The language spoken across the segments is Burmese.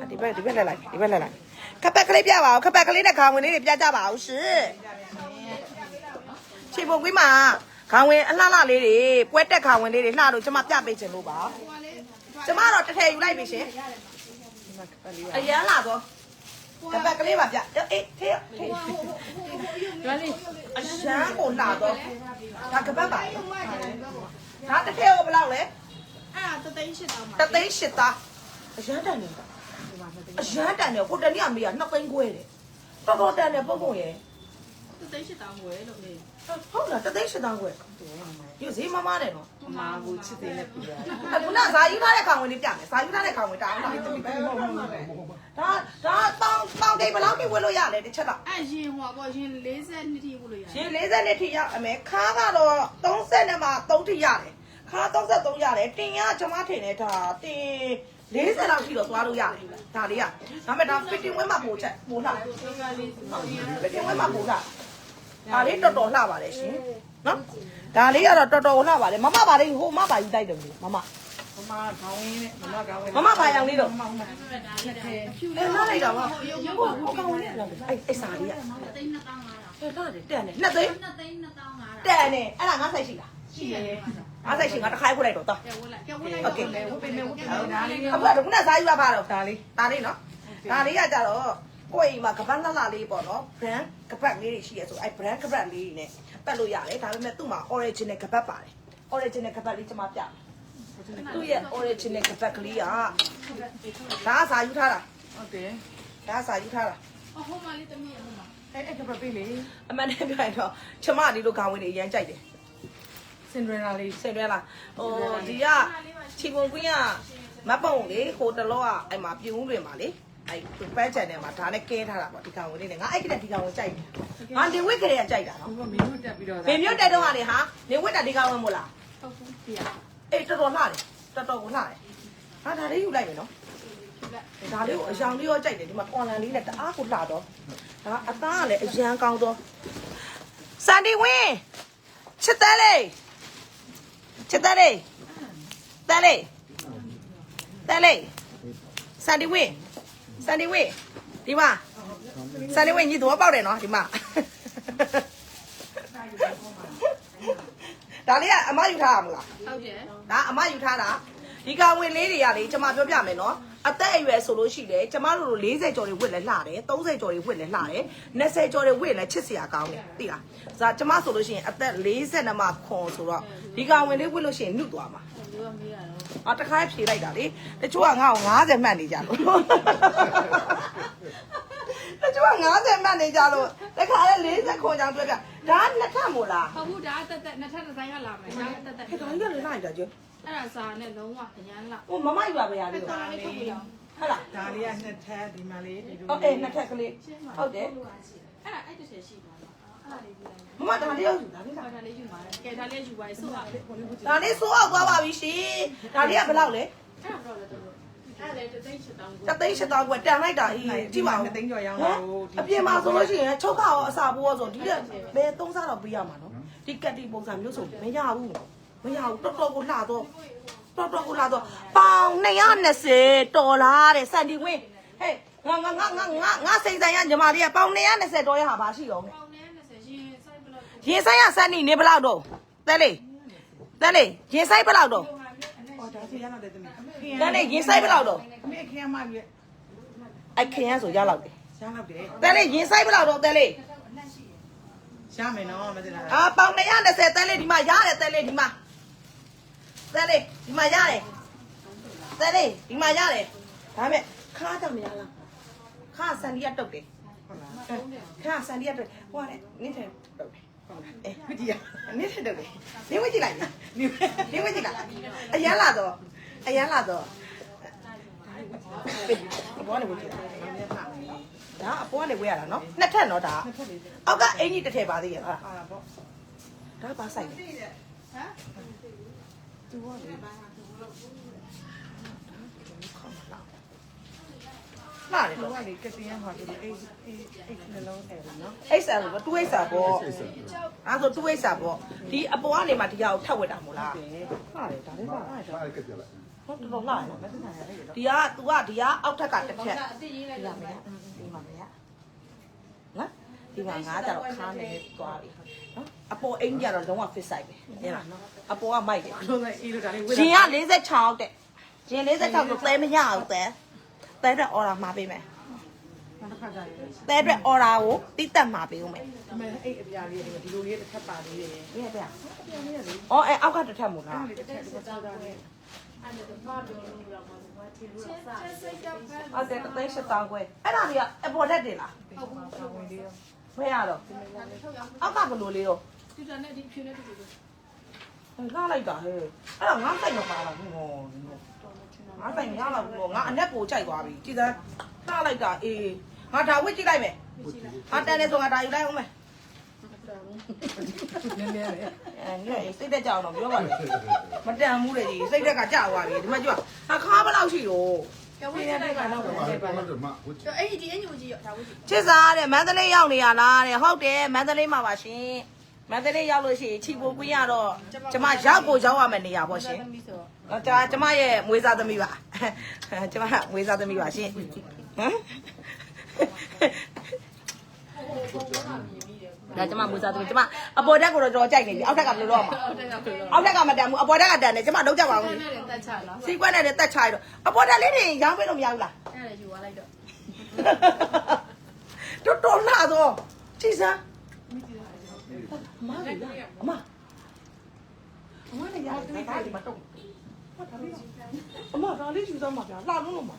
啊，ဒီဘက်ဒီဘက်လက်လိုက်ဒီဘက်လက်လိုက်ခပ်ပက်ကလေးပြပါအောင်ခပ်ပက်ကလေးနဲ့ခေါင်းဝင်လေးတွေပြကြပါအောင်ရှင်ခြေပုံကွေးမှာခေါင်းဝင်အလှလှလေးတွေပွဲတက်ခေါင်းဝင်လေးတွေလှလို့ကျမပြပေးခြင်းလို့ပါကျမတော့တစ်ထည်ယူလိုက်ပြီရှင်အရန်လာတော့ခပ်ပက်ကလေးပါပြအေးထေးထေးရွာလေးအရန်ကိုလှတော့ဒါကပတ်ပါဒါတစ်ထည်ကိုဘယ်လောက်လဲအဲ့ဒါတသိန်းရှစ်တောင်းပါတသိန်းရှစ်သားအရန်တန်နေတာ အရန်တန်နေကိုတနေ့အမေကနှစ်သိန်းခွဲတယ်တော်တော်တန်နေပုံပုံရဲ့တသိန်းရှစ်တောင်းဝယ်လို့လေဟုတ်လားတသိန်းရှစ်သားခွဲဒီဈေးမမနဲ့နော်မမာဘူးချစ်သေးနဲ့ပြည်တာအခုနဇာယူထားတဲ့ခေါင်ဝင်လေးပြမယ်ဇာယူထားတဲ့ခေါင်ဝင်တောင်းတာဒါဒါတောင်းတောင်းကိဘယ်လောက်ကိဝယ်လို့ရလဲတစ်ချက်တော့အဲ့ရင်ဟိုပေါ့ရင်40နှစ်ထိဘူးလို့ရရေ40နဲ့ထိရအမေခါကတော့30နဲ့မှ3ထိရတယ်ခါ33ရတယ်တင်ရကျွန်မထင်တယ်ဒါတင် 40လောက်ထိတော့သွားလို့ရတယ်ဒါလေးကဒါပေမဲ့ဒါ fitting ဝဲမှာပို့ချက်ပို့လာ fitting ဝဲမှာပို့လာဒါလေးတော်တော်လှပါတယ်ရှင်နော်ဒါလေးကတော့တော်တော်လှပါတယ်မမပါလေးဟိုမပါယူတိုက်တယ်မမမမခေါင်းဝင်းနဲ့မမခေါင်းဝင်းမမပါရောင်လေးတော့မမမဖြူအဲလာလိုက်တော့ရုပ်ရုပ်ပါဘူးအကောင်လေးအဲ့အဲ့စာလေးကတသိန်း2500ဟဲ့တော့တက်နေနှစ်သိန်း2သိန်း2500တက်နေအဲ့ဒါငါဆိုင်ရှိလားရှိတယ် အားဆိုင်ရှင်ကတစ်ခါခုလိုက်တော့တော့။ကျော်ဝင်လိုက်တော့လေဝတ်ပေးမယ်ဝတ်ပေးမယ်ဒါလေးလေးအခုကတော့ခုနစားယူရပါတော့ဒါလေးဒါလေးနော်ဒါလေးကကြတော့ကိုယ့်အိမ်မှာကပတ်လှလှလေးပေါ့နော် brand ကပတ်လေးတွေရှိရဆိုအဲ brand ကပတ်လေးတွေ ਨੇ ပတ်လို့ရတယ်ဒါပေမဲ့သူ့မှာ original ကပတ်ပါတယ် original ကပတ်လေးကျွန်မပြမယ်သူ့ရဲ့ original ကပတ်ကလေးကဒါကစားယူထားတာဟုတ်တယ်ဒါကစားယူထားတာအဟိုမလေးတမီးရမလားအဲ့အဲ့ကပတ်ပေးလေအမှန်တကယ်ပြောရင်တော့ကျွန်မဒီလိုခေါင်းဝင်တွေအရင်ကြိုက်တယ် စင်ဒရလာလေးဆင်ရဲလားဟိုဒီကချီပုံကွင်းကမတ်ပုံလေဟိုတလောကအဲ့မှာပြုံးတွင်ပါလေအဲ့ပန်းချန်ထဲမှာဒါနဲ့ကဲထားတာပေါ့ဒီကောင်ဝင်လေးနဲ့ငါအဲ့ကတည်းကဒီကောင်ဝင်ကြိုက်တယ်ငါနေဝစ်ကလေးကကြိုက်တာနော်ဟိုကမင်းတို့တက်ပြီးတော့ဗေမြို့တက်တော့ကလေဟာနေဝစ်တာဒီကောင်ဝင်မို့လားဟုတ်ဘူးပြရအေးတော်တော်လှတယ်တော်တော်ကိုလှတယ်ဟာဒါလေးယူလိုက်မယ်နော်ဒါလေးကိုအယောင်လေးရောကြိုက်တယ်ဒီမှာ online လေးနဲ့တအားကိုလှတော့ဒါအသားကလည်းအရန်ကောင်းတော့စန်ဒီဝင်းချစ်တယ်လေ ချစ်တယ်လေတယ်လေတယ်လေစန်ဒီဝင်းစန်ဒီဝင်းဒီမှာစန်ဒီဝင်းညီတော်ပေါက်တယ်နော်ဒီမှာဒါလေးကအမယူထားရမလားဟုတ်တယ်ဒါအမယူထားတာ ဒီကောင်ဝင်လေးတွေကလေကျွန်မပြောပြမယ်နော်အသက်အရွယ်ဆိုလို့ရှိတယ်ကျွန်မတို့လို40ကျော်တွေဝစ်လဲလှတယ်30ကျော်တွေဝစ်လဲလှတယ်20ကျော်တွေဝစ်လဲချစ်စရာကောင်းတယ်သိလားဒါကျွန်မဆိုလို့ရှိရင်အသက်40နဲ့မှခွန်ဆိုတော့ဒီကောင်ဝင်လေးဝစ်လို့ရှိရင်နှုတ်သွားမှာဘယ်လိုမေးရတော့အာတခါဖြေလိုက်တာလေတချို့ကငါ့ကို90မှတ်နေကြလို့တချို့က90မှတ်နေကြလို့တခါလေ40ခွန်ကြောင်ပြောပြဒါနှစ်ထပ်မို့လားဟုတ်ဘူးဒါတက်တက်နှစ်ထပ်တစ်ဆိုင်ကလာမယ်ဒါတက်တက်ခေတော်ကြီးကလည်းလိုက်တာကျ အဲ့ဒါစာနဲ့လုံးဝအញ្ញမ်းလာဟိုမမယူပါဗျာလေးတာလေးထုတ်ပြအောင်ဟုတ်လားဒါလေးကနှစ်ထပ်ဒီမှာလေးဒီလိုဟုတ်တယ်နှစ်ထပ်ကလေးဟုတ်တယ်အဲ့ဒါအဲ့တစ်ချက်ရှိပါလားအဲ့ဒါလေးပြလိုက်မမဒါလေးရောက်ယူတာလေဒါဒါလေးယူပါလေကဲဒါလေးယူပါလေဆိုတော့အဲ့ဒါလေးစိုးအောင်သွားပါပြီရှင်ဒါလေးကဘယ်လောက်လဲဒါတော့လေတော့အဲ့လေတသိန်းရှစ်တောင်းကိုတသိန်းရှစ်တောင်းကတန်လိုက်တာအေးကြည့်ပါဦးသိန်းကျော်ရောင်းဟတာမ်ကိုအပြင်မှာဆိုလို့ရှိရင်ချုပ်ခါရောအစာပိုးရောဆိုဒီကဘယ်သုံးစားတော့ပေးရမှာနော်ဒီကက်တီပုံစံမျိုးဆိုမရဘူး မရဘူးတော်တော်ကိုလှတော့တော်တော်ကိုလှတော့ပေါင်220တော်လားတဲ့စန်ဒီဝင်းဟဲ့ငါငါငါငါငါငါစိန်ဆိုင်ရညီမလေးကပေါင်220တော်ရဟာပါရှိတော့မယ်ပေါင်းနဲ့20ရှင်စိုက်ဘလို့ရင်ဆိုင်ရစန်နီနေဘယ်လောက်တော့တဲလေးတဲလေးရင်ဆိုင်ဘယ်လောက်တော့ဟောဒါစီရတော့တယ်သမီးတဲလေးရင်ဆိုင်ဘယ်လောက်တော့အမေခရမပြအဲ့ခရမ်းဆိုရလောက်တယ်ရမ်းတော့တယ်တဲလေးရင်ဆိုင်ဘယ်လောက်တော့တဲလေးရမယ်နော်မသိလားအာပေါင်220တဲလေးဒီမှာရတယ်တဲလေးဒီမှာ တဲလေးဒီမှာရတယ်တဲလေးဒီမှာရတယ်ဒါမဲ့ခါတော့မရလားခါဆန်ဒီရတုတ်တယ်ဟုတ်လားခါဆန်ဒီရတုတ်ဟိုကလေနင်းတယ်တုတ်တယ်ဟုတ်လားအေးမကြည့်ရနင်းတယ်တုတ်တယ်နင်းဝကြည့်လိုက်နင်းနင်းဝကြည့်လိုက်အရန်လာတော့အရန်လာတော့ဘောနေဝကြည့်လိုက်မင်းဖာမယ်ဒါအပေါ်ကနေဝေးရတာနော်နှစ်ထပ်နော်ဒါနှစ်ဖက်လေးအောက်ကအင်ကြီးတစ်ထည့်ပါသေးရဲ့ဟာအာပေါ့ဒါပါဆိုင်တယ်ဟမ် သူကလေလာတယ်သူတော့ကလေကတင်ရဟောဒီအေးအေးအေးနှလုံးအဲ့နော်အိတ်ဆာလို့တူအိတ်ဆာပေါ့အဲ့ဆိုတူအိတ်ဆာပေါ့ဒီအပေါ်ကနေမှဒီဟာကိုထပ်ဝက်တာမို့လားတယ်ဟာတယ်ဒါလေးပါအဲ့ Vale, ¿qué te la? ဟုတ်တော်တော်လှတယ်မသိတာလည်းရတော့ဒီက तू ကဒီကအောက်ထက်ကတစ်ထက်အစ်ရေးလိုက်ဒီတော့မှာမရဒီမှာမရနော်ဒီမှာငါကြတော့ခါနေသွားပြီနော် အပေါ်အိမ်ကြတော့လုံးဝ fit size ပဲဟဲ့လားအပေါ်ကမိုက်တယ်လုံးလိုက်အေးလို့ဒါလေးဝေးဂျင်က46တဲ့ဂျင်46ဆိုသဲမရဘူးသဲသဲတဲ့ order မှာပေးမယ်နောက်တစ်ခါကြရည်သဲအတွက် order ကိုတိတက်မှာပေးဦးမယ်ဒီမဲ့အဲ့အပြားလေးဒီလိုလေးတစ်ခက်ပါလေးတယ်ပြည့်ပြအော်အဲအောက်ကတစ်ထက်မို့လားအဲ့ဒီတစ်ခက်ဒီမှာစားတာလေးအဲ့ဒါဘာပြောလို့တော့ဘာထင်လို့ဆက်ဆက်စိတ်တော့ဖက်အဲ့ဒါသိရှတောင်းခွဲအဲ့ဒါတွေကအပေါ်တက်တင်လားဟုတ်ဘူးဝင်လေးရောမရတော့ထုတ်ရအောင်အောက်ကဘယ်လိုလေးတော့ တူတာနဲ့ဒီဖြူနဲ့တူတူလှလိုက်တာဟဲ့အဲ့ဒါငါစိတ်မပါတော့ဘူးဟောငါစိတ်မရတော့ဘူးငါအနက်ကိုကြိုက်သွားပြီကြည်သားလှလိုက်တာအေးငါဒါဝစ်ကြည့်လိုက်မယ်ငါတန်နေဆိုငါဒါယူလိုက်အောင်မယ်နည်းနည်းပဲအဲညစိတ်တက်ကြအောင်တော့ပြောပါလေမတန်ဘူးလေကြီးစိတ်တက်ကကြာသွားပြီဒီမှာကြည့်ပါအခါဘယ်လောက်ရှိတော့ကဝိလိုက်ကတော့တော့ပဲပါလားအဲ့ဒီဒီအညူကြီးရောဒါဝိကြီးချစ်စားတဲ့မန္တလေးရောက်နေရလားတဲ့ဟုတ်တယ်မန္တလေးမှာပါရှင် မန္တလေးရောက်လို့ရှိရင်ချီပိုကွင်းရတော့ကျမရောက်ကိုရောက်ရမယ့်နေရာပေါ့ရှင်သမီးဆိုတော့ကျကျမရဲ့မွေးစားသမီးပါကျမမွေးစားသမီးပါရှင်ဟမ်ဒါကျမမွေးစားသမီးကျမအပေါ်တက်ကိုတော့ကြောကြိုက်နေပြီအောက်ထက်ကဘယ်လိုလုပ်ရမှာဟုတ်တယ်ကပြောအောက်ထက်ကမတန်ဘူးအပေါ်တက်ကတန်တယ်ကျမလုံးကြပါဦးနဲ့နဲ့တက်ချလားစီကွက်နဲ့တက်ချရတော့အပေါ်တက်လေးတွေရောင်းပေးလို့မရဘူးလားအဲ့ဒါယူသွားလိုက်တော့တော်တော်လာတော့ကြည်စမ်း အမလေးအမအမလည်းရတယ်ဒါဒီမှာတော့အမဒါလေးယူစမ်းပါဗျာလာလို့လို့မ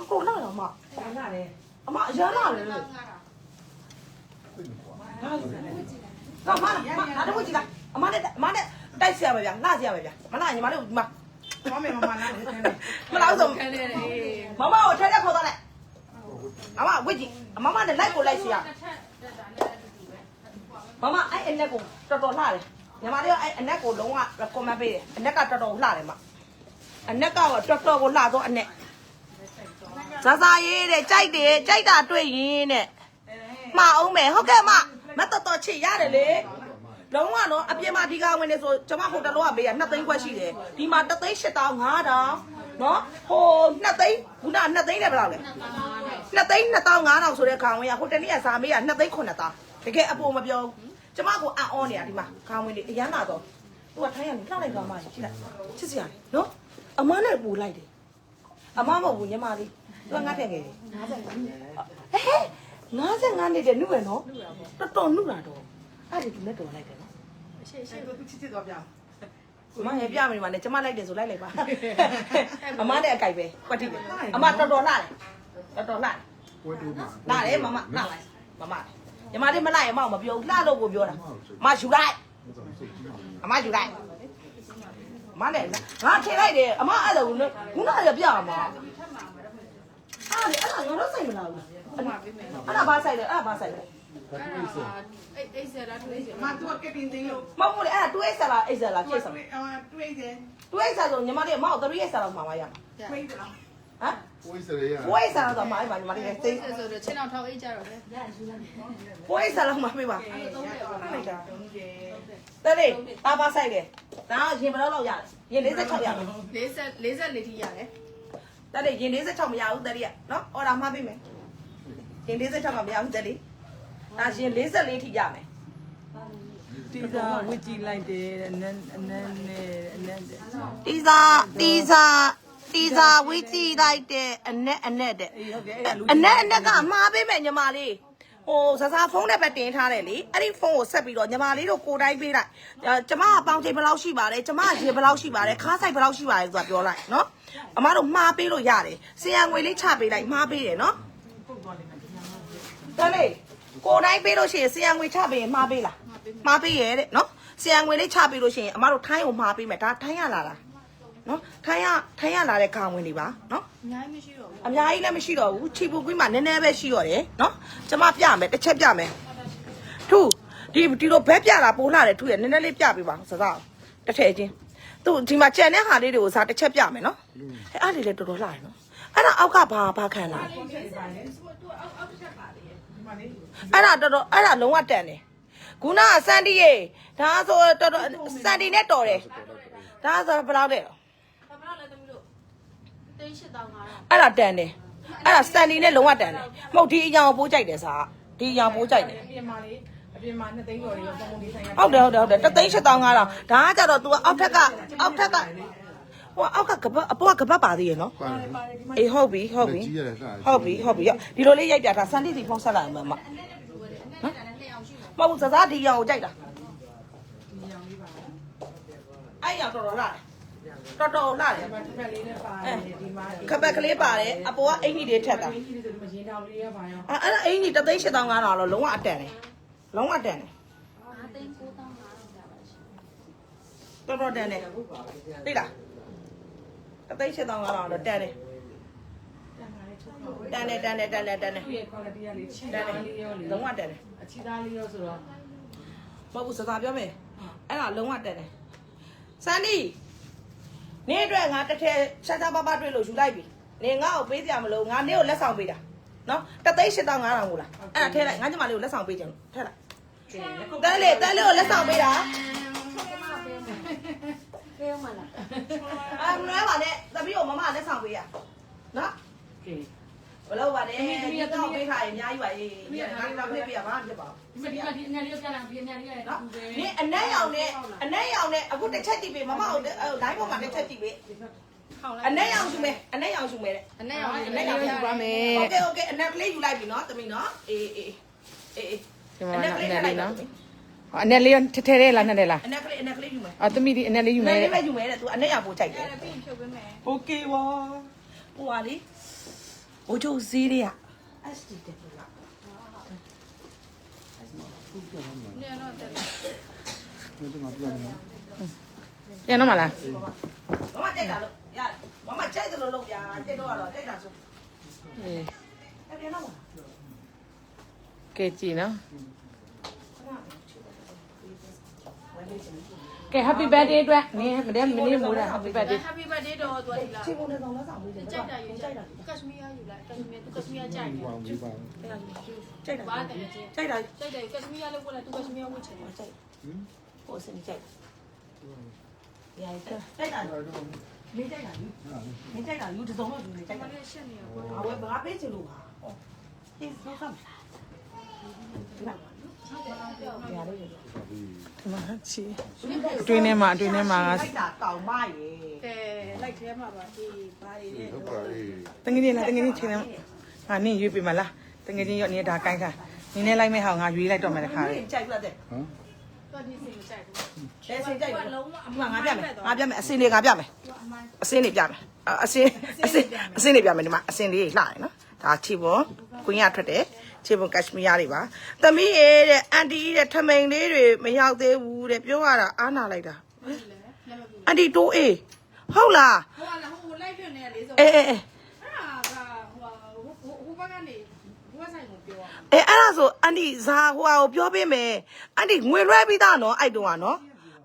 အကုန်လာတော့အမဆန္ဒတယ်အမအရမ်းလာတယ်လို့ဒါယူတယ်ကမမဒါတော့ကြည့်လားအမနဲ့အမနဲ့တိုက်ဆရာပဲဗျာလာဆရာပဲဗျာမလာညီမလေးဒီမှာမမေမမနားတယ်တယ်မလာဆုံးခဲနေတယ်မမကိုထဲထဲခေါ်တော့လိုက်အမဝစ်ကြည့်အမမနဲ့လိုက်ကိုလိုက်ဆရာ မမအဲ့အနက်ကိုတော်တော်လှတယ်ညီမလေးကအဲ့အနက်ကိုလုံးဝ recommend ပေးတယ်အနက်ကတော်တော်လှတယ်မအနက်ကတော့တော်တော်ကိုလှတော့အနက်ဇာဇာရေးတဲ့ကြိုက်တယ်ကြိုက်တာတွေ့ရင်တဲ့မှားအောင်မယ်ဟုတ်ကဲ့မမတော်တော်ချစ်ရတယ်လေလုံးဝတော့အပြင်မှာဒီကဝင်နေဆိုကျွန်မဟိုတလောကပေးရ2သိန်းခွဲရှိတယ်ဒီမှာ3သိန်း8000 5000နော်ဟို2သိန်းခုန2သိန်းနဲ့ဘယ်လောက်လဲ2သိန်း2500ဆိုတဲ့ခေါင်ဝင်ကဟိုတနေ့ကစားမေးရ2သိန်း9000တကယ်အပေါ်မပြောဘူး ကျမကိုအံ့ဩနေတာဒီမှာခေါင်ဝင်လေးအရန်လာတော့သူကထိုင်းရနေလှလိုက်တော့မှရှိလိုက်ချစ်စရာလေနော်အမနဲ့ပူလိုက်တယ်အမမဟုတ်ဘူးညီမလေးသူကငါထက်ငယ်တယ်55ဟဲ့55နှစ်တဲ့နှုတ်ရနော်တော်တော်နှုတ်တာတော့အဲ့ဒီသူနဲ့တော်လိုက်တယ်နော်ရှေ့ရှေ့အဲ့ကိုချစ်ချစ်တော့ပြောင်းအမရပြမယ်ဒီမှာနဲ့ကျမလိုက်တယ်ဆိုလိုက်လိုက်ပါအမနဲ့အကြိုက်ပဲကွက်တိပဲအမတော်တော်လှတယ်တော်တော်လှတယ်လှတယ်မမလှလိုက်မမ ညီမလေးမလှရင်မအောင်မပြောဘူးလှလို့ကိုပြောတာအမယူလိုက်အမယူလိုက်အမနဲ့ငါထည့်လိုက်တယ်အမအဲ့လိုခုနကပြအောင်မအားလေအဲ့ဒါငါတို့စိတ်မလာဘူးအဲ့ဒါဘာဆိုင်လဲအဲ့ဒါဘာဆိုင်လဲအဲ့အဲ့ဆရာတွေးစရာမသူကကက်တင်သိလို့မဟုတ်ဘူးလေအဲ့ဒါ2 x လား8 x လားတွေ့8 x လားတွေ့တယ်2 x ဆိုညီမလေးအမောက်3 x လောက်မှာပါရမှာတွေ့တယ်လား ဟမ်4 x လောက်တော့မှာအဲ့မှာညီမလေးသိအဲ့ဆိုတော့ချင်းအောင်ထောက်အေးကြတော့လေ4 x လောက်မှာပေးပါလိုက်တာတုံးတယ်တဲ့လေတာပါဆိုင်တယ်ဒါရင်ဘယ်လောက်လောက်ရလဲရင်46ရမယ်40 44ထိရတယ်တက်လေရင်46မရဘူးတက်လေနော်အော်ဒါမှပေးမယ်ရင်46ကမရဘူးတက်လေဒါရှင်44ထိရမယ်တီသာဝစ်ကြည့်လိုက်တယ်အနန်းအနန်းနဲ့အနန်းတဲ့တီစာတီစာ တီစာဝီကြည့်လိုက်တဲ့အနက်အနက်တဲ့အေးဟုတ်တယ်အဲ့လူအနက်အနက်ကမှားပေးမယ်ညီမလေးဟိုဆဆာဖုန်းနဲ့ပဲတင်ထားတယ်လေအဲ့ဒီဖုန်းကိုဆက်ပြီးတော့ညီမလေးတို့ကိုတိုင်းပေးလိုက်ကျမကပေါင်ချိန်ဘယ်လောက်ရှိပါလဲကျမကရေဘယ်လောက်ရှိပါလဲခါးဆိုင်ဘယ်လောက်ရှိပါလဲဆိုတာပြောလိုက်နော်အမတို့မှားပေးလို့ရတယ်ဆရာငွေလေးချပေးလိုက်မှားပေးတယ်နော်ပုတ်သွားလိမ့်မယ်တလေကိုတိုင်းပေးလို့ရှိရင်ဆရာငွေချပေးရင်မှားပေးလားမှားပေးရဲ့တဲ့နော်ဆရာငွေလေးချပေးလို့ရှိရင်အမတို့ထိုင်းကိုမှားပေးမယ်ဒါထိုင်းရလာတာ နော်ထိုင်းရထိုင်းရလာတဲ့ခေါင်ဝင်တွေပါနော်အများကြီးမရှိတော့ဘူးအများကြီးလည်းမရှိတော့ဘူးချီပူကွင်းမှာနည်းနည်းပဲရှိတော့တယ်နော်ကျမပြမယ်တစ်ချက်ပြမယ်သူဒီဒီလိုဘက်ပြတာပိုးလာတယ်သူရနည်းနည်းလေးပြပေးပါစကားတစ်ထည့်ချင်းသူဒီမှာကြံတဲ့ဟာလေးတွေကိုစားတစ်ချက်ပြမယ်နော်အဲအားလေးလည်းတော်တော်လှတယ်နော်အဲ့ဒါအောက်ကဘာဘာခံလာလဲသူအောက်အောက်ချက်ပါလေဒီမှာလေအဲ့ဒါတော်တော်အဲ့ဒါလုံးဝတန်တယ်ခုနကစန်တီရေဒါဆိုတော်တော်စန်တီနဲ့တော်တယ်ဒါဆိုဘယ်လောက်လဲ ဘာမှလည်းသမီးတို့ သိန်း၈တောင်း900 အဲ့ဒါတန်တယ်အဲ့ဒါစတန်ဒီနဲ့လုံးဝတန်တယ်မဟုတ်ဒီအရောင်ပိုးကြိုက်တယ်စားဒီအရောင်ပိုးကြိုက်တယ်အပြင်မှာလေအပြင်မှာနှစ်သိန်းကျော်လေးတော့ပုံပုံဒီဆိုင်ကဟုတ်တယ်ဟုတ်တယ်ဟုတ်တယ်တသိန်း8500ဒါကကြတော့ तू အောက်ထက်ကအောက်ထက်ကဟိုအောက်ကကပတ်အပေါ်ကကပတ်ပါသေးရနော်ပါတယ်ပါအေးဟုတ်ပြီဟုတ်ပြီကြီးရတယ်စားဟုတ်ပြီဟုတ်ပြီရောက်ဒီလိုလေးရိုက်ပြတာစန်တီစီဖုန်းဆက်လိုက်အောင်မမနော်မဟုတ်ဘူးစစားဒီရောင်ကိုကြိုက်တာအဲ့ရောင်တော်တော်လာ တယ်တော်တော်လာတယ်ဒီမှာတစ်ဖက်လေးနဲ့ပါတယ်ဒီမှာခပတ်ကလေးပါတယ်အပေါ်ကအင်ကြီးတွေထက်တာအင်းကြီးတွေဆိုဒီမှာရင်ထောင်လေးရပါရောအဲ့အဲ့ဒါအင်ကြီးတသိန်း8500တော့လုံးဝအတန်တယ်လုံးဝတန်တယ်5သိန်း9တောင်း900ကျပါရှင်တော်တော်တန်တယ်သိလားတသိန်း8500တော့တန်တယ်တန်တယ်တန်တယ်တန်တယ်တန်တယ်သူ့ရဲ့ quality ကလေချီတန်သားတယ်လေးရောလေလုံးဝတန်တယ်အချီသားလေးရောဆိုတော့မဟုတ်ဘူးစကားပြောမယ်အဲ့ဒါလုံးဝတက်တယ်စန်ဒီ နေအတွက်ငါတစ်ထည်ရှားရှားပါးပါးတွေ့လို့ယူလိုက်ပြီနေငါ့ကိုပေးကြမလို့ငါနေကိုလက်ဆောင်ပေးတာနော်တသိန်း8500ကိုလားအဲ့ဒါထဲလိုက်ငါညီမလေးကိုလက်ဆောင်ပေးကြတယ်ထဲလိုက်တန်းလေတန်းလေးကိုလက်ဆောင်ပေးတာပေးမလားအာမလွဲပါနဲ့သမီးကိုမမလက်ဆောင်ပေးရနော်ကဲ ဘလို့ပါနဲ့သမီးတော့ပေးထားရင်အများကြီးပါရေးငါတော့ဖိတ်ပြရမှာဖြစ်ပါ ဒီမှာဒီမှာဒီအငယ်လေးကိုပြလိုက်ဒီအငယ်လေးရဲ့ နော်နင်အနက်ရောင်နဲ့အနက်ရောင်နဲ့အခုတစ်ချက်ကြည့်ပေးမမကိုလိုင်းပေါ်မှာတစ်ချက်ကြည့်ပေး ခေါင်းလိုက် အနက်ရောင်ယူမယ်အနက်ရောင်ယူမယ်တဲ့ အနဲ့ရောင် အနက်ရောင်ယူပါမယ်โอเคโอเคအနက်ကလေးယူလိုက်ပြီနော်သမီးနော်အေးအေးအေးအေး ဒီမှာနော်အနက်လေးနော်ဟောအနက်လေးထဲထဲထဲလားနှစ်ထဲလား အနက်ကလေးအနက်ကလေးယူမယ် အော်သမီးဒီအနက်လေးယူ ယူ မ မယ် ယ် လေးပဲယူမယ်တဲ့သူအနက်ရောင်ပို့ချိုက်တယ် အဲ့ဒါပြီးရင်ဖြုတ်ပေးမယ် โอเคပါဟိုပါလေ ဘိုးချုပ်ဈေးတွေက SD တက်လာညတော့တက်လာဒီမှာပြန်နေပြန်တော့မလားမမကြိုက်တာလို့ရမမကြိုက်တယ်လို့လုပ်ပြကြိုက်တော့တော့ကြိုက်တာဆိုအေးအဲ့ပြန်တော့ကဲကြည့်နော် ဝယ်လေးချင် ကဲ happy birthday အတွက်နင်းမတဲ့မင်းမိုးတာ happy birthday Happy birthday တော့သူကဒီလားချီပုံနဲ့ဆောင်လက်ဆောင်ပေးတယ်ကြိုက်တာယူကြိုက်တာကက်ရှမီးယားယူလိုက်ကက်ရှမီးယားသူကက်ရှမီးယားကြိုက်တယ်ပါဘူးပါဘူးကြိုက်တာဘာတည်းချင်းကြိုက်တာကြိုက်တယ်ကက်ရှမီးယားလေးဝတ်လိုက်သူကက်ရှမီးယားဝတ်ချင်တယ်ကြိုက်ဟိုစနေကြိုက်ရိုက်ကြိုက်တာမင်းကြိုက်တာယူမင်းကြိုက်တာယူတစုံတော့ယူနေကြိုက်မတာလေးရှက်နေရောဘာဝဲဘာပေးချင်လို့ပါဟောဒီတော့ကမ်းလာရလေး ဒီမှာချီအတွင်းထဲမှာအတွင်းထဲမှာငါကြိုက်တာတောင်မရေကဲလိုက်ထဲမှာပါဒီဘာတွေလဲဟုတ်ပါအေးတငယ်ချင်းလားတငယ်ချင်းချင်းငါနင်းရွေးပေးမလားတငယ်ချင်းရောနင်းဒါကိုင်းခါနင်းနဲ့လိုက်မဲ့ဟောင်ငါရွေးလိုက်တော့မယ်တခါလေကြိုက်လားတဲ့ဟမ်တော့ဒီစိတ်မကြိုက်ဘူးအဲစင်ကြိုက်တယ်လုံးဝအဒီမှမှာန်ငါပြမယ်ငါပြမယ်အစင်လေးငါပြမယ်အစင်လေးပြမယ်အစင်အစင်အစင်လေးပြမယ်ဒီမှာအစင်လေးလှတယ်နော်ဒါချီပွန်ကွင်းရထွက်တယ် ချီပွန်ကက်ရှမီးယားတွေပါသမီးရဲ့တဲ့အန်တီတဲ့ထမိန်လေးတွေမရောက်သေးဘူးတဲ့ပြောရတာအားနာလိုက်တာအန်တီတိုးအေးဟုတ်လားဟိုကလည်းဟိုလိုက်ပြနေရလေဆိုအေးအေးအေးအဲ့ဒါကဟိုဟိုဟိုဘက်ကနေဟိုဘက်ဆိုင်ကိုပြောအဲအဲ့ဒါဆိုအန်တီဇာဟိုဟာကိုပြောပေးမယ်အန်တီငွေလွှဲပြီးသားနော်အဲ့တုန်းကနော်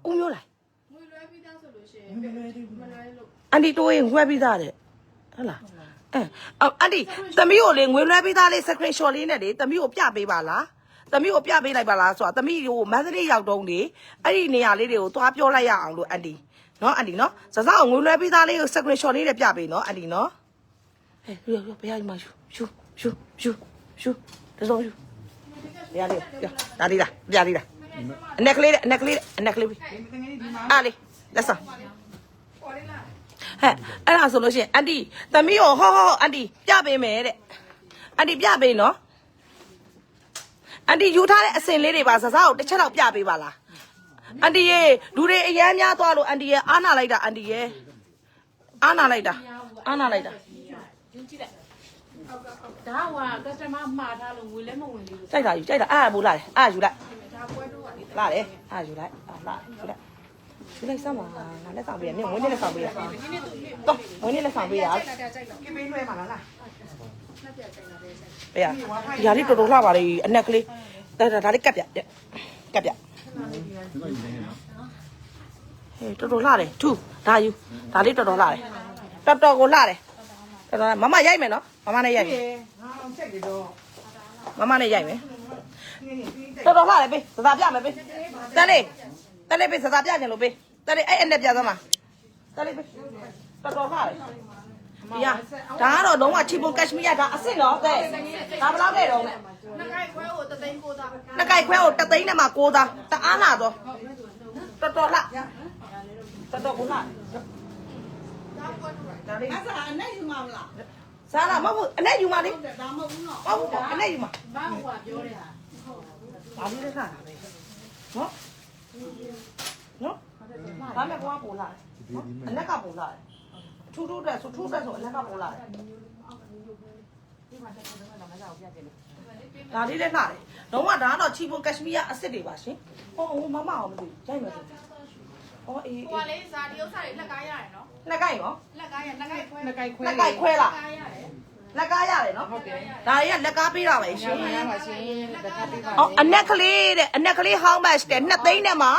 ဦးမျိုးလိုက်ငွေလွှဲပြီးသားဆိုလို့ရှိရင်မလွှဲလို့အန်တီတိုးရင်ငွဲပြီးသားတဲ့ဟုတ်လား အဲအော်အန်တီသမီးကိုလေငွေလွှဲပြီးသားလေး screenshot လေးနဲ့လေသမီးကိုပြပေးပါလားသမီးကိုပြပေးလိုက်ပါလားဆိုတာသမီးကိုမန္တလေးရောက်တုန်းလေအဲ့ဒီနေရာလေးတွေကိုသွားပြောလိုက်ရအောင်လို့အန်တီနော်အန်တီနော်စစအောင်ငွေလွှဲပြီးသားလေးကို screenshot လေးနဲ့ပြပေးနော်အန်တီနော်ဟဲ့ရောရောဘယ်ရမှာရှူရှူရှူရှူတစုံရှူဘယ်ရလေးဒါလေးလားပြလေးလားအနက်ကလေးတဲ့အနက်ကလေးတဲ့အနက်ကလေးတငယ်ချင်းဒီမှာအားလေးလက်ဆောင် ဟဲ့အဲ့ဒါဆိုလို့ရှိရင်အန်တီသမီးကိုဟောဟောအန်တီပြပေးမယ်တဲ့အန်တီပြပေးနော်အန်တီယူထားတဲ့အစင်လေးတွေပါစစားကိုတစ်ချက်တော့ပြပေးပါလားအန်တီရေလူတွေအရမ်းများသွားလို့အန်တီရေအားနာလိုက်တာအန်တီရေအားနာလိုက်တာအားနာလိုက်တာယူကြည့်လိုက်ဒါကကစတမာမှားထားလို့ငွေလည်းမဝင်ဘူးကြိုက်တာယူကြိုက်တာအားဘူးလားအားယူလိုက်ဒါပွဲတော့ကလေလာတယ်အားယူလိုက်အားလာယူလိုက် ယူလိုက်စမ်းပါငါလက်ဆောင်ပေးရနင်ဝင်းနေလက်ဆောင်ပေးရဒီနေ့သူနေ့တော့ဝင်းနေလက်ဆောင်ပေးရကြိုက်တာကြိုက်တာကပေးလွှဲမှာလားလားနှစ်ပြကြိုက်တာပဲကြိုက်။အေး။ဒီဟာလေးတော်တော်လှပါလေအနက်ကလေး။ဒါဒါဒါလေးကပ်ပြ။ကပ်ပြဒီမှာယူနေနော်။ဟေးတော်တော်လှတယ်။ထူဒါယူ။ဒါလေးတော်တော်လှတယ်။တော်တော်ကိုလှတယ်။တော်တော်မမရိုက်မယ်နော်။မမနဲ့ရိုက်မယ်ငါအောင်ချက်ကြတော့။မမနဲ့ရိုက်မယ်ငင်းငင်းပြီးတက်။တော်တော်လှတယ်ပေး။သသာပြမယ်ပေး။တက်လေး။ တက်လေးပေးသသာပြကြလို့ပေး။တက်လေးအဲ့အနဲ့ပြသမှာ။တက်လေးပေး။တော်တော်လှတယ်။မဒီကဒါကတော့လုံးဝချီပွန်ကက်ရှမီးယားဒါအစ်စ်နော်တဲ့ဒါဘယ်လောက်ခဲ့တော့လဲနှစ်ကိုက်ခွဲကိုတသိန်းကိုသားနှစ်ကြိုက်ခွဲကိုတသိန်းနဲ့မှ6သားတအားလာတော့တော်တော်လာတော်တော်ကိုလာဒါလေးအဲ့ဒါအနဲ့ယူမှာမလားစားလာမဟုတ်ဘူးအနဲ့ယူမလေးဒါမဟုတ်ဘူးနော်ဟုတ်ဘူးအနဲ့ယူမဘာဟိုကပြောတဲ့ဟာဒါလေးလည်းစားတာပဲနော်နော် ဒါမဲ့ကွာပို့လာတယ်အနက်ကပို့လာတယ်ထူးထူးတက်ဆိုထူးတက်ဆိုအနက်ကပို့လာတယ်ဒါလေးလည်းလာတယ်လုံးဝဒါကတော့ချီပွန်ကက်ရှမီးယားအစ်စ်တွေပါရှင်ဟောမမအောင်မသိရိုက်မယ်ဆိုဟောအေးဟိုကလေဇာဒီဥစ္စာတွေလက်ကားရတယ်နော်နှစ်ကြိုက်ရောလက်ကားရလက်ကားခွဲနှစ်ကိုက်ခွဲနှစ်ကြိုက်ခွဲလားကားရတယ်လက်ကားရတယ်နော်ဟုတ်တယ်ဒါတွေကလက်ကားပေးတာပဲရှင်ရပါရှင်တက်ကပေးပါအော်အနက်ကလေးတဲ့အနက်ကလေး how much တဲ့2သိန်းနဲ့မှာ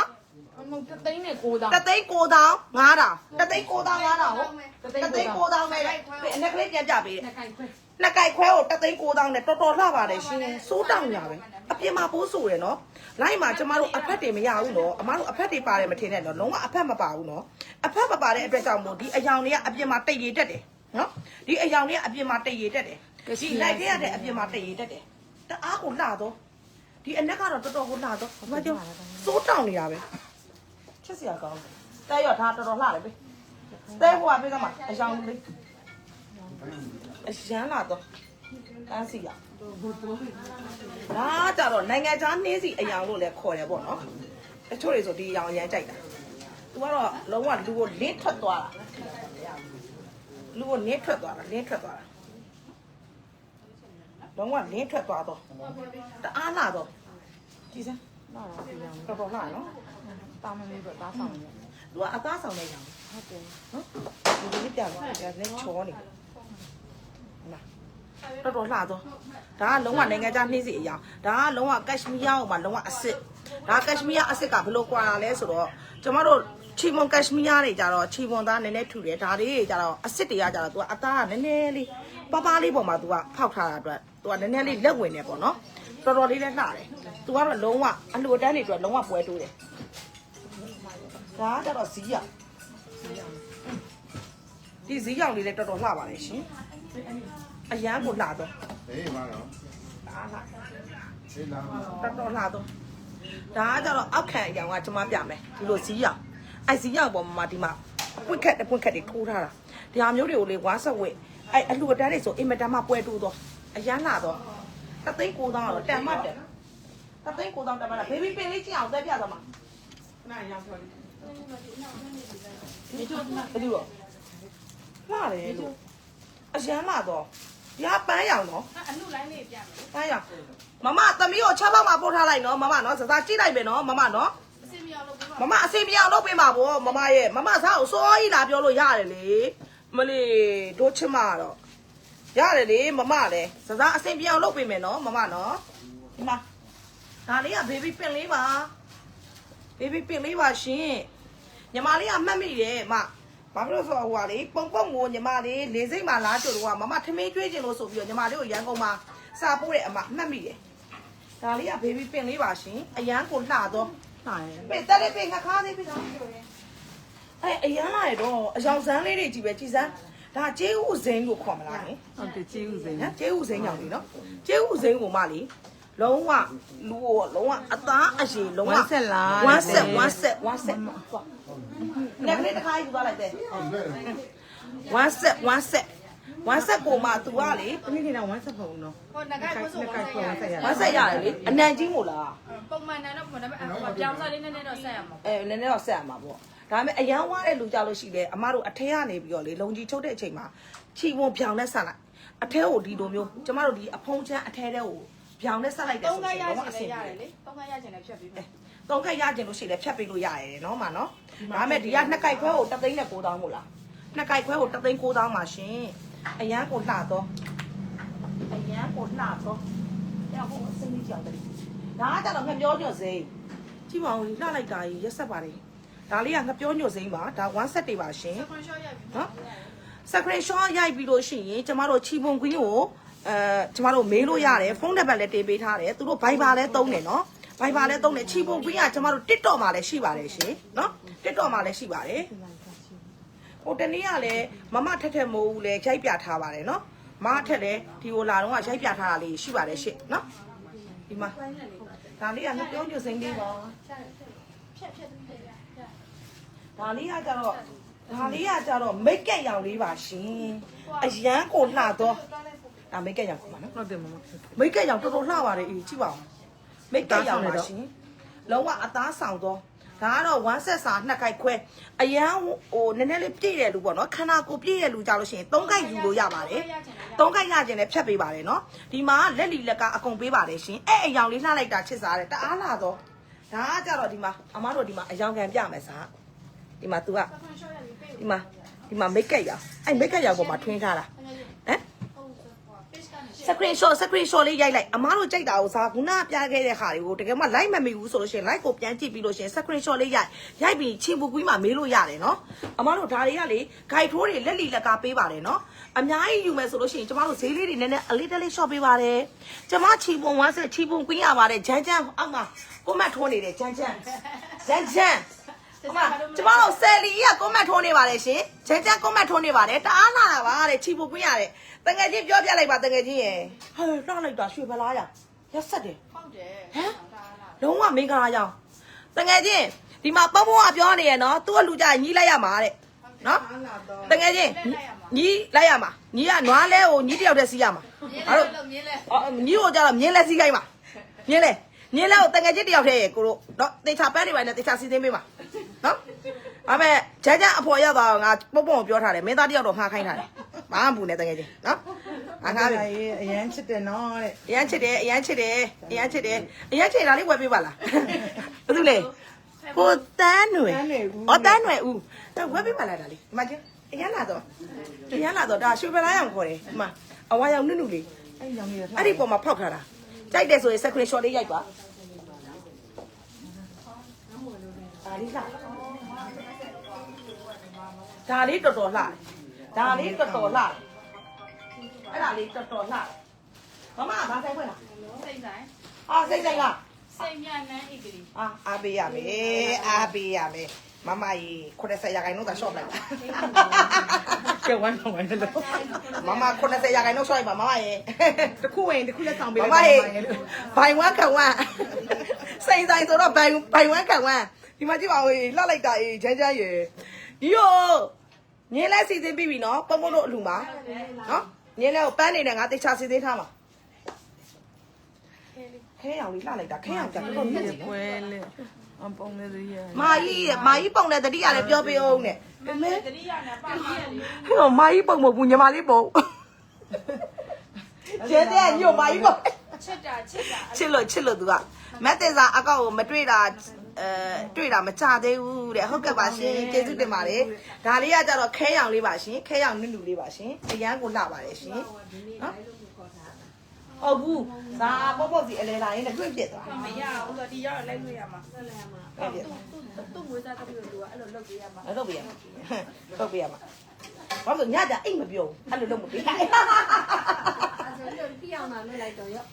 မဟုတ်တသိန်းနဲ့ကိုးတောင်တသိန်း9000 9000 တသိန်း9000 9000ဟုတ်တသိန်း9000ပဲအနက်ကလေးပြန်ပြပေးတယ်နှစ်ကိုက်ခွဲနှစ်ကြိုက်ခွဲကိုတသိန်း9000နဲ့တော်တော်လှပါတယ်ရှင်စိုးတောင်ညာပဲအပြင်မှာပိုးဆိုရယ်နော်လိုက်မှာကျမတို့အဖက်တွေမရဘူးနော်အမတို့အဖက်တွေပါတယ်မထင်နဲ့နော်လုံးဝအဖက်မပါဘူးနော်အဖက်မပါတဲ့အတွက်ကြောင့်မို့ဒီအယောင်တွေကအပြင်မှာတိတ်ရတက်တယ်နော်ဒီအယောင်တွေကအပြင်မှာတိတ်ရတက်တယ်ဒီလိုက်ခဲ့ရတဲ့အပြင်မှာတိတ်ရတက်တယ်တအားကိုလှတော့ဒီအနက်ကတော့တော်တော်ကိုလှတော့ဘာမှကြောစိုးတောင်နေတာပဲ ချစ်စရာကောင်းတယ်တဲရောဒါတော်တော်လှတယ်ပဲတဲဟိုကပြေးသမှာအယောင်လေးအရန်လာတော့တန်းစီရဒါကြတော့နိုင်ငံခြားနှင်းစီအယောင်လို့လည်းခေါ်တယ်ပေါ့နော်တချို့တွေဆိုဒီအယောင်အရန်ကြိုက်တာသူကတော့လုံးဝလူကိုလင်းထွက်သွားတာလူကိုလင်းထွက်သွားတာလင်းထွက်သွားတာလုံးဝလင်းထွက်သွားတော့တအားလာတော့ကြည်စမ်းလာတော့ဒီယောင်တော်တော်လာနော် တာမလေးတော့တားဆောင်နေ သူကအသားဆောင်တဲ့ယောင် ဟုတ်တယ် နော်ဒီလိုပြန်သွားတယ်လက်ချောနေလာတော်တော်လာတော့ဒါကလုံးဝနိုင်ငံခြားနှင်းစီအယောင်ဒါကလုံးဝကက်ရှမီးယားကိုမှလုံးဝအစ်စ်ဒါကက်ရှမီးယားအစ်စ်ကဘယ်လိုကွာလဲဆိုတော့ကျမတို့ချီမွန်ကက်ရှမီးယားတွေကြတော့ချီမွန်သားနည်းနည်းထူတယ်ဒါတွေကြတော့အစ်စ်တွေကကြတော့ तू ကအသားကနည်းနည်းလေးပပလေးပေါ်မှာ तू ကဖောက်ထားတာအတွက် तू ကနည်းနည်းလေးလက်ဝင်နေပေါ့နော်တော်တော်လေးလည်းလှတယ် तू ကတော့လုံးဝအလှူတန်းတွေအတွက်လုံးဝပွဲတိုးတယ် ဒါကကြတော့ဇီးရဒီဇီးရောင်လေးလည်းတော်တော်လှပါလေရှင်အရန်ကိုလှတော့အေးပါတော့အားလှအေးလာတော်တော်လှတော့ဒါကကြတော့အောက်ခံအရောင်ကကျွန်မပြမယ်ဒီလိုဇီးရောင်အဲ့ဇီးရောင်ပေါ်မှာဒီမှာပွင့်ခက်တပွင့်ခက်တွေထိုးထားတာဒီဟာမျိုးတွေကိုလေဝါဆက်ဝစ်အဲ့အလှူအတန်းတွေဆိုအင်မတန်မှပွဲတိုးတော့အရန်လှတော့တသိန်းကိုသောင်းတော့တန်မှတ်တယ်တသိန်းကိုသောင်းတန်မှတ်တာဘေဘီပင်လေးကြည့်အောင်သက်ပြသွားမှာခဏရအောင်ပြောလိ ဘယ်လိုတော့လှတယ်လို့အရန်လှတော့ဒီကပန်းရောင်တော့အနုလိုင်းလေးပြန်မယ်ပန်းရောင်မမသမီးကို6ပေါက်မှာပို့ထားလိုက်နော်မမနော်စစားကြည့်လိုက်ပဲနော်မမနော်အစင်မြောက်လို့ပြမမအစီပြောင်လုပ်ပေးမှာဗောမမရဲ့မမစားကိုစိုးကြီးလာပြောလို့ရတယ်လေမလေးတို့ချစ်မတော့ရတယ်လေမမလည်းစစားအစီပြောင်လုပ်ပေးမယ်နော်မမနော်ဒီမှာဒါလေးကဘေဘီပင်လေးပါဘေဘီပင်လေးပါရှင် ညီမလေးကမှတ်မိတယ်မဘာဖြစ်လို့ဆိုတော့ဟိုကလေပုံပုံကိုညီမလေးလေစိတ်မှလားကြို့တော့ကမမထမင်းကျွေးခြင်းလို့ဆိုပြီးတော့ညီမလေးကိုရန်ကုန်မှာစာပို့တဲ့အမမှတ်မိတယ်ဒါလေးကဘေဘီပင်လေးပါရှင်အရန်ကိုလှတော့တာရယ်ပေတက်လေးပေငါခါသေးပြီလားအဲအရန်လာရတော့အယောင်စမ်းလေးတွေကြည့်ပဲကြည်စမ်းဒါကျေးဥစိမ်းကိုခေါ်မလားဟင်ဟုတ်တယ်ကျေးဦးစိန်နော်ကျေးဥစိမ်းကြောင်လीနော်ကျေးဥစိမ်းကိုမလी လုံးဝလူကိုလုံးဝအသားအရေလုံးဝဝမ်းဆက်လားဝမ်းဆက်ဝမ်းဆက်ဝမ်းဆက်နက်ကလေးတစ်ခါယူသွားလိုက်တယ်ဝမ်းဆက်ဝမ်းဆက်ဝမ်းဆက်ကိုမှ तू ကလေတမီးနေတာဝမ်းဆက်ဖုံနော်ဟိုငကိုက်ခွဲဆိုနှစ်ကိုက်ခွဲဝမ်းဆက်ရဝမ်းဆက်ရတယ်လေအနံကြီးမို့လားပုံမှန်တန်တော့ပုံမှန်ဒါပေမဲ့ပြောင်းစားလေးနည်းနည်းတော့ဆက်ရမှာအဲနည်းနည်းတော့ဆက်ရမှာပေါ့ဒါပေမဲ့အရန်ဝါတဲ့လူကြလို့ရှိတယ်အမတို့အထက်ကနေပြီးတော့လေလုံကြီးချုပ်တဲ့အချိန်မှာခြီဝန်ပြောင်နဲ့ဆက်လိုက်အထဲကိုဒီလိုမျိုးကျမတို့ဒီအဖုံးချမ်းအထဲတဲကို ပြောင်နဲ့ဆက်လိုက်တယ်သုံးဆိုခါရင်ရတော့ချင်အဆလည်းင်ရပြေတယ်လေသုံးခါရချင်လည်းဖြတ်ပြီးမယ်သုံးခက်ရကျင်လို့ရှိရင်လည်းဖြတ်ပေးလို့ရတယ်နော်မနော်ဒါပေမဲ့ဒီကနှစ်ကြိုက်ခွဲကိုတသိန်းနဲ့9000မို့လားနှစ်ကြိုက်ခွဲကိုတသိန်း9000ပါရှင်အရန်ကိုလှတော့အရန်ကိုလှတော့အဲ့ဟိုအစင်းကြီးကြောင်တယ်ဒါကကြတော့ငပြောညွတ်စိမ်းကြည့်ပါဦးလှလိုက်တာကြီးရက်ဆက်ပါလေဒါလေးကငပြောညွတ်စိမ်းပါဒါ1 set တွေပါရှင်ခွန်ရှော့ရပြီနော် screenshot ရိုက်ပြီးလို့ရှိရင်ကျမတို့ချီပွန်ကွင်းကို အဲကျမတို့မေးလို့ရတယ်ဖုန်းနံပါတ်လည်းတင်ပေးထားတယ်သူတို့ Viber လည်းသုံးတယ်နော် Viber လည်းသုံးတယ်ချီပွန်ကွင်းကကျမတို့ TikTok မှာလည်းရှိပါတယ်ရှင်နော် TikTok မှာလည်းရှိပါတယ်ဟိုတနေ့ကလည်းမမထက်ထက်မိုးဦးလည်းရိုက်ပြထားပါတယ်နော်မထက်လည်းဒီဟိုလာတော့ကရိုက်ပြထားတာလေးရှိပါတယ်ရှင့်နော်ဒီမှာဒါလေးကနှပြောညွစိမ့်လေးပါဒါလေးကကြတော့ဒါလေးကကြတော့မိတ်ကက်ရောင်လေးပါရှင်အရန်ကိုလှတော့ ဒါမိတ်ကက်ရောင်ပါနော်ဟုတ်တယ်မမမိတ်ကက်ရောင်တော်တော်လှပါတယ်အေးကြည့်ပါဦးမိတ်ကက်ရောင်ပါရှင်လုံးဝအသားဆောင်တော့ဒါကတော့ one set စာနှစ်ခိုက်ခွဲအရန်ဟိုနည်းနည်းလေးပြည့်တယ်လူပေါ့နော်ခန္ဓာကိုယ်ပြည့်တဲ့လူကြလို့ရှိရင်သုံးခိုက်ယူလို့ရပါတယ်သုံးခိုက်ရခြင်းလည်းဖြတ်ပေးပါတယ်နော်ဒီမှာလက်လီလက်ကအကုန်ပေးပါတယ်ရှင်အဲ့အယောင်လေးလှလိုက်တာချစ်စားတယ်တအားလာတော့ဒါကကြတော့ဒီမှာအမားတို့ဒီမှာအယောင်ခံပြမယ်စားဒီမှာ तू ကဒီမှာဒီမှာမိတ်ကက်ရောင်အဲ့မိတ်ကက်ရောင်ပေါ်မှာထွင်းထားတာဟမ် screen shot screen shot လေးရိုက်လိုက်အမားတို့ကြိုက်တာကိုစားခုနကပြခဲ့တဲ့ဟာတွေကိုတကယ်မှ like မမိဘူးဆိုလို့ရှိရင် like ကိုပြန်ကြည့်ပြီးလို့ရှိရင် screen shot လေးရိုက်ရိုက်ပြီးချင်းပူကွီးမှာမေးလို့ရတယ်နော်အမားတို့ဒါတွေကလေ guide ထိုးတွေလက်လီလက်ကပေးပါတယ်နော်အများကြီးယူမယ်ဆိုလို့ရှိရင်ကျမတို့ဈေးလေးတွေနည်းနည်းအလေးတလေး shop ပေးပါတယ်ကျမချီပုံဝမ်းဆက်ချီပုံကွင်းရပါတယ်ဂျန်ဂျန်အောက်မှာကိုမတ်ထိုးနေတယ်ဂျန်ဂျန်ဂျန်ဂျန်အ မကျမတို့ဆယ်လီကကွန်မတ်ထိုးနေပါတယ်ရှင်ဂျန်ဂျန်ကွန်မတ်ထိုးနေပါတယ်တအားလာတာပါတဲ့ချီပုံကွင်းရတယ်တငယ်ချင်းပြောပြလိုက်ပါတငယ်ချင်းရယ်ဟဲ့လှလိုက်တာရွှေဖလားရရက်ဆက်တယ်ဟုတ်တယ်ဟမ်လုံးဝမင်္ဂလာကြောင်တငယ်ချင်းဒီမှာပုံပုံကပြောနေရနော်သူ့ကလူကြညီးလိုက်ရမှာတဲ့နော်တငယ်ချင်းညီးလိုက်ရမှာညီးကနွားလဲကိုညီးတယောက်တည်းစီးရမှာမြင်းငါလဲတို့လို့မြင်းလဲအော်ညီးကိုကြတော့မြင်းလဲစီးခိုင်းမှာမြင်းလဲမြင်းလဲကိုတငယ်ချင်းတယောက်တည်းရေကိုတို့နော်တေချာပန်းနေပါနဲ့တေချာစီးသိမ်းပေးမှာ နော်အဲ့မဲ့ဂျန်ဂျန်အဖော်ရောက်တော့ငါပုံပုံကိုပြောထားတယ်မင်းသားတယောက်တော့မှားခိုင်းထားတယ်ဘာမှမပူနဲ့တငယ်ချင်းနော်ငါငါပြီ အေးအရန်ချစ်တယ်နော်တဲ့ အရန်ချစ်တယ်အရန်ချစ်တယ်အရန်ချစ်တယ်အရန်ချစ်တာလေးဝယ်ပေးပါလားဘာလို့လဲကိုတန်းຫນွေဩတန်းຫນွေဦးဒါဝယ်ပေးပါလားဒါလေးဒီမှာချင်းအရန်လာတော့အရန်လာတော့ဒါရွှေပလားရောင်ခေါ်တယ်ဒီမှာအဝါရောင်နုနုလေး အဲ့ရောင်လေး အဲ့ဒီပုံမှာဖောက်ထားတာကြိုက်တယ်ဆိုရင် screen shot လေးရိုက်ပါဒါလေးလာ ဒါလေးတော်တော်လှတယ်ဒါလေးတော်တော်လှတယ်အဲ့ဒါလေးတော်တော်လှတယ်မမဘာဆိုင်ခွင့်လားစိတ်ဆိုင်အာစိတ်ဆိုင်လားစိတ်မြတ်နန်းဣတိအာအားပေးရမယ်အားပေးရမယ်မမကြီး90ရာခိုင်နှုန်းသာ shop လိုက်တာကျဝမ်းတော့ဝမ်းလို့မမ90ရာခိုင်နှုန်း shop လိုက်ပါမမရေတခုဝင်တခုလက်ဆောင်ပေးမလိုက်မပါရေလို့ဘိုင်ဝမ်ခံဝမ်စိတ်ဆိုင်ဆိုတော့ဘိုင်ဘိုင်ဝမ်ခံဝမ်ဒီမှာကြည့်ပါဦးလှလိုက်တာအေးချမ်းချမ်းရေ ဒီရောညင်းလဲစီစဉ်ပြီးပြီနော်ပုံပုံတို့အလူမှာနော်ညင်းလဲကိုပန်းနေနဲ့ငါတေချာစီစဉ်ထားမှာခဲရောင်လေးလှလိုက်တာခဲရောင်ကြတော့မြက်ကြီးပွဲလေအပုံလေးတွေရမာကြီးမာကြီးပုံတဲ့တတိကလည်းပြောပေးအောင်နဲ့အမေတတိယနဲ့ပါမရလေဟိုမာကြီးပုံမဟုတ်ဘူးညီမလေးပုံကျဲတဲ့ညိုမာကြီးပုံချစ်တာချစ်တာချစ်လို့ချစ်လို့သူကမက်တင်စာအကောက်ကိုမတွေ့တာ အဲတွေ့တာမကြသေးဘူးတဲ့ဟုတ်ကဲ့ပါရှင်ကျေးဇူးတင်ပါတယ်ဒါလေးကကြတော့ခဲရောင်လေးပါရှင်ခဲရောင်နုနုလေးပါရှင်အရန်ကိုလှပါတယ်ရှင်နော်ဟုတ်ဘူးဒါပေါ့ပေါ့စီအလဲလာရင်လည်းတွေ့ပြစ်သွားမရဘူးဆိုဒီရောက်လိုက်လို့ရမှာတွေ့ပြစ်သူ့မွေးစားတဲ့လူကအဲ့လိုလုပ်ပေးရမှာအဲ့တော့ပြရမှာတော့ပြရမှာဘာလို့ညတာအိတ်မပြောဘူးအဲ့လိုလုပ်မပေးအဲ့ဆိုတော့ပြအောင်လာလို့လိုက်တော့ရော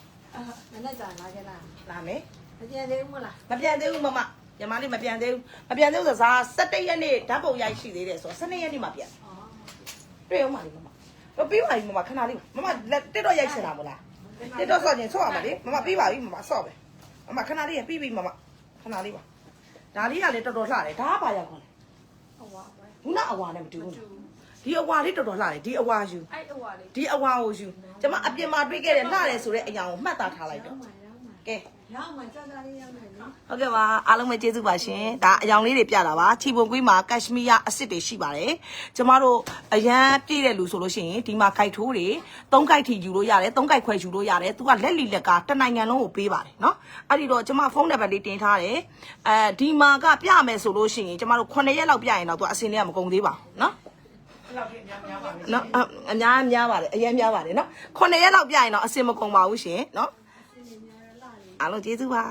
မနေ့ကလာခဲ့လားလာမယ် မပြန်သေးဘူးမလားမပြန်သေးဘူးမမညီမလေးမပြန်သေးဘူးမပြန်သေးဘူးဆိုတော့ဇာ17ရက်နေ့ဓာတ်ပုံရိုက်ရှိသေးတယ်ဆိုတော့12ရက်နေ့မှပြန်တွေ့အောင်ပါလေမမတော့ပြီးပါပြီမမခဏလေးမမလက်တက်တော့ရိုက်ချင်တာမလားတက်တော့ဆော့ချင်ဆော့ရမှာလေမမပြီးပါပြီမမဆော့ပဲမမခဏလေးပြီးပြီမမခဏလေးပါဒါလေးကလည်းတော်တော်လှတယ်ဒါကဘာရောက်ခေါ်လဲဟိုပါပဲခုနအဝါနဲ့မတူဘူးဒီအဝါလေးတော်တော်လှတယ်ဒီအဝါယူအဲ့ဟိုပါလေဒီအဝါကိုယူကျမအပြင်မှာတွေ့ခဲ့တယ်လှတယ်ဆိုတဲ့အရာကိုမှတ်သားထားလိုက်တော့ကဲ ရောက်မှကြောက်တာလေးရောက်နေနော် ဟုတ်ကဲ့ပါအားလုံးပဲကျေးဇူးပါရှင်ဒါအယောင်လေးတွေပြတာပါချီပုံကွေးမှာကက်ရှမီးယားအစ်စ်တွေရှိပါတယ်ကျမတို့အရန်ပြည့်တဲ့လူဆိုလို့ရှိရင်ဒီမှာခိုက်ထိုးတွေ၃ခိုက်ထိယူလို့ရတယ်၃ခိုက်ခွဲယူလို့ရတယ်သူကလက်လီလက်ကတစ်နိုင်ငံလုံးကိုပေးပါတယ်เนาะအဲ့ဒီတော့ကျမဖုန်းနံပါတ်လေးတင်ထားတယ်အဲဒီမှာကပြမယ်ဆိုလို့ရှိရင်ကျမတို့9ရက်လောက်ပြရင်တော့သူကအစင်းလေးကမကုန်သေးပါဘူးเนาะနော်အအများအများပါတယ်အရင်များပါတယ်နော်9ရက်လောက်ပြရင်တော့အစင်မကုန်ပါဘူးရှင်နော် အားလုံးကျေးဇူးပါ